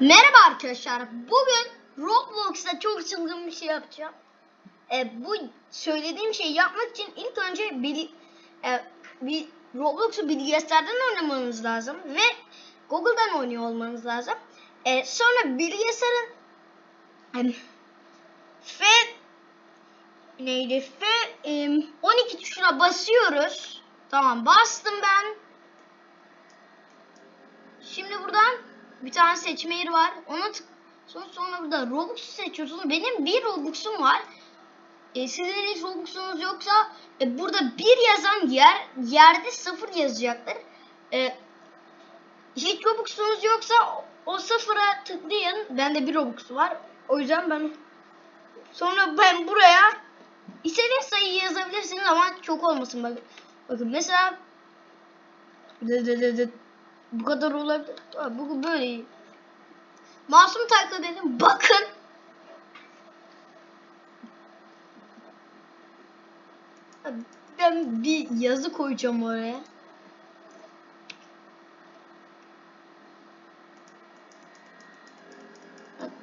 Merhaba arkadaşlar. Bugün Roblox'ta çok çılgın bir şey yapacağım. E, bu söylediğim şeyi yapmak için ilk önce bir, e, bir Roblox'u bilgisayardan oynamanız lazım ve Google'dan oynuyor olmanız lazım. E, sonra bilgisayarın e, F neydi? F e, 12 tuşuna basıyoruz. Tamam bastım ben. Şimdi buradan bir tane seçme yeri var. Ona tık sonra, sonra burada Robux'u seçiyorsunuz. Benim bir Robux'um var. E, sizin hiç Robux'unuz yoksa e, burada bir yazan yer yerde sıfır yazacaktır. E, hiç Robux'unuz yoksa o, sıfıra tıklayın. Bende bir Robux var. O yüzden ben sonra ben buraya istediğiniz sayıyı yazabilirsiniz ama çok olmasın. Bakın, bakın mesela. Bu kadar olabilir. Bu böyle. Masum taklit dedim. Bakın. Ben bir yazı koyacağım oraya.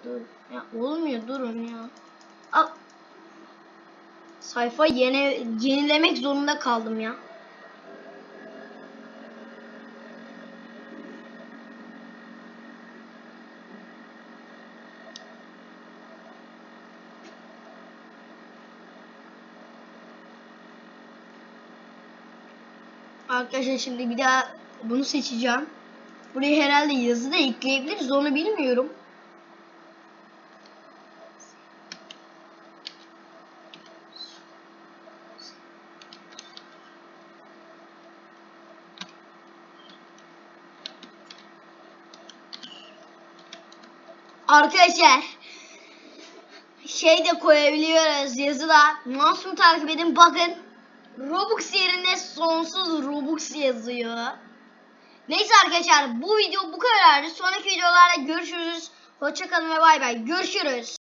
Dur. Ya olmuyor durun ya. Al. Sayfa yeni yenilemek zorunda kaldım ya. Arkadaşlar şimdi bir daha bunu seçeceğim. Buraya herhalde yazı da ekleyebiliriz onu bilmiyorum. Arkadaşlar şey de koyabiliyoruz yazıda. Masum takip edin bakın. Robux yerine sonsuz Robux yazıyor. Neyse arkadaşlar bu video bu kadardı. Sonraki videolarda görüşürüz. Hoşçakalın ve bay bay. Görüşürüz.